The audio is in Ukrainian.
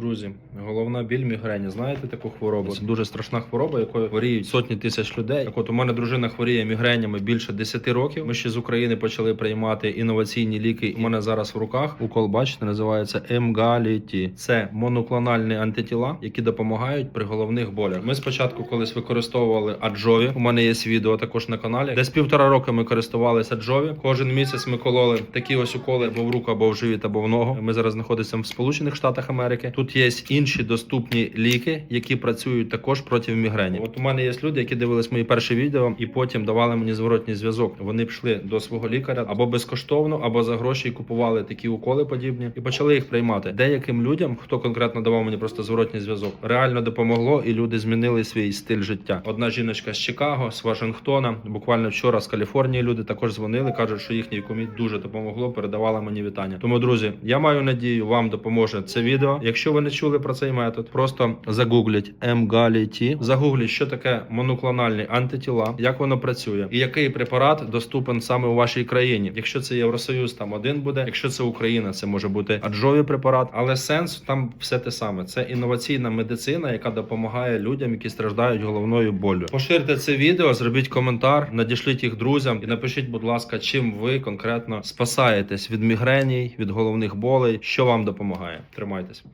Друзі, головна біль мігрені. Знаєте таку хворобу? Це дуже страшна хвороба, якою хворіють сотні тисяч людей. Так от у мене дружина хворіє мігренями більше 10 років. Ми ще з України почали приймати інноваційні ліки. У мене зараз в руках укол, бачите, називається Емгаліті. Це моноклональні антитіла, які допомагають при головних болях. Ми спочатку колись використовували аджові. У мене є відео також на каналі. Десь півтора роки ми користувалися аджові. Кожен місяць ми кололи такі ось уколи або в руку, або в живіт, або в ногу. Ми зараз знаходимося в Сполучених Штатах Америки. Тут є інші доступні ліки, які працюють також проти мігрені. От у мене є люди, які дивились мої перші відео і потім давали мені зворотній зв'язок. Вони пішли до свого лікаря або безкоштовно, або за гроші і купували такі уколи подібні і почали їх приймати. Деяким людям, хто конкретно давав мені просто зворотній зв'язок, реально допомогло, і люди змінили свій стиль життя. Одна жіночка з Чикаго, з Вашингтона, буквально вчора з Каліфорнії люди також дзвонили, кажуть, що їхній коміт дуже допомогло, передавала мені вітання. Тому, друзі, я маю надію, вам допоможе це відео. Якщо ви не чули про цей метод, просто загугліть МГАЛІТі, загугліть, що таке моноклональні антитіла, як воно працює, і який препарат доступен саме у вашій країні. Якщо це Євросоюз, там один буде. Якщо це Україна, це може бути аджовий препарат, але сенс там все те саме. Це інноваційна медицина, яка допомагає людям, які страждають головною болю. Поширте це відео, зробіть коментар, надішліть їх друзям і напишіть, будь ласка, чим ви конкретно спасаєтесь від мігреній, від головних болей, що вам допомагає. Тримайтесь.